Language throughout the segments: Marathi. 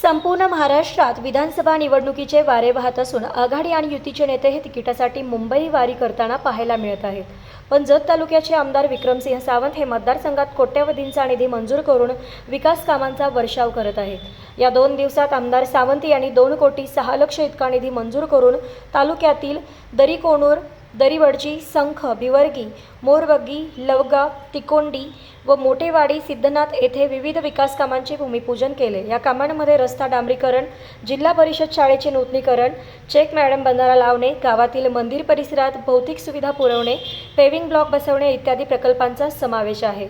संपूर्ण महाराष्ट्रात विधानसभा निवडणुकीचे वारे वाहत असून आघाडी आणि युतीचे नेते हे तिकिटासाठी मुंबई वारी करताना पाहायला मिळत आहेत. पण जत तालुक्याचे आमदार विक्रमसिंह सावंत हे मतदारसंघात कोट्यवधींचा निधी मंजूर करून विकास कामांचा वर्षाव करत आहेत. या दोन दिवसात आमदार सावंत यांनी दोन कोटी सहा लक्ष इतका निधी मंजूर करून तालुक्यातील दरीकोणूर दरीवडची संख बिवर्गी मोरवगी लवगा तिकोंडी व मोठेवाडी सिद्धनाथ येथे विविध विकास कामांचे भूमिपूजन केले. या कामांमध्ये रस्ता डांबरीकरण जिल्हा परिषद शाळेचे नूतनीकरण चेक मॅडम बंधारा लावणे गावातील मंदिर परिसरात भौतिक सुविधा पुरवणे पेविंग ब्लॉक बसवणे इत्यादी प्रकल्पांचा समावेश आहे.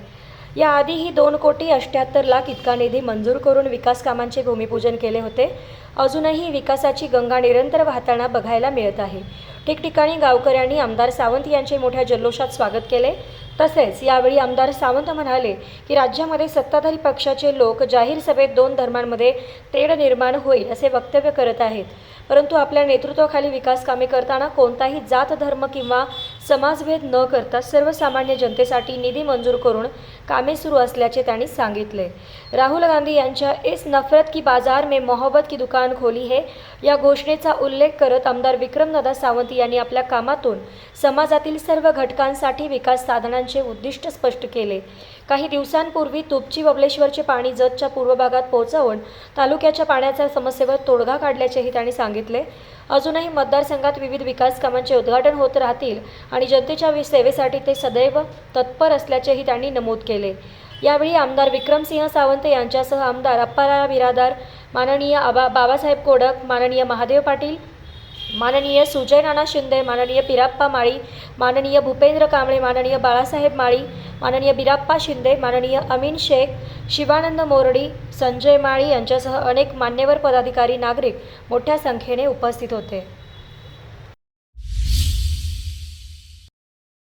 याआधीही दोन कोटी अष्ट्याहत्तर लाख इतका निधी मंजूर करून विकास कामांचे भूमिपूजन केले होते. अजूनही विकासाची गंगा निरंतर वाहताना बघायला मिळत आहे. ठिकठिकाणी गावकऱ्यांनी आमदार सावंत यांचे मोठ्या जल्लोषात स्वागत केले. तसेच यावेळी आमदार सावंत म्हणाले की राज्यामध्ये सत्ताधारी पक्षाचे लोक जाहीर सभेत दोन धर्मांमध्ये तेढ निर्माण होईल असे वक्तव्य करत आहेत. परंतु आपल्या नेतृत्वाखाली विकास कामे करताना कोणताही जात धर्म किंवा समाजभेद न करता सर्वसामान्य जनतेसाठी निधी मंजूर करून कामे सुरू असल्याचे त्यांनी सांगितले. राहुल गांधी यांच्या इस नफरत की बाजार में मोहब्बत की दुकान खोली है या घोषणेचा उल्लेख करत आमदार विक्रमदादा सावंत यांनी आपल्या कामातून समाजातील सर्व घटकांसाठी विकास साधनांचे उद्दिष्ट स्पष्ट केले. काही दिवसांपूर्वी तुपची बबलेश्वरचे पाणी जतच्या पूर्व भागात पोहोचवून तालुक्याच्या पाण्याच्या समस्येवर तोडगा काढल्याचेही त्यांनी सांगितले. अजूनही मतदारसंघात विविध विकास कामांचे उद्घाटन होत राहतील आणि जनतेच्या सेवेसाठी ते सदैव तत्पर असल्याचेही त्यांनी नमूद केले. केले. यावेळी आमदार विक्रमसिंह सावंत यांच्यासह आमदार अप्पाराव बिरादार माननीय आबा बाबासाहेब कोडक माननीय महादेव पाटील माननीय सुजय नाना शिंदे माननीय पिराप्पा माळी माननीय भूपेंद्र कांबळे माननीय बाळासाहेब माळी माननीय बिराप्पा शिंदे माननीय अमीन शेख शिवानंद मोरडी संजय माळी यांच्यासह अनेक मान्यवर पदाधिकारी नागरिक मोठ्या संख्येने उपस्थित होते.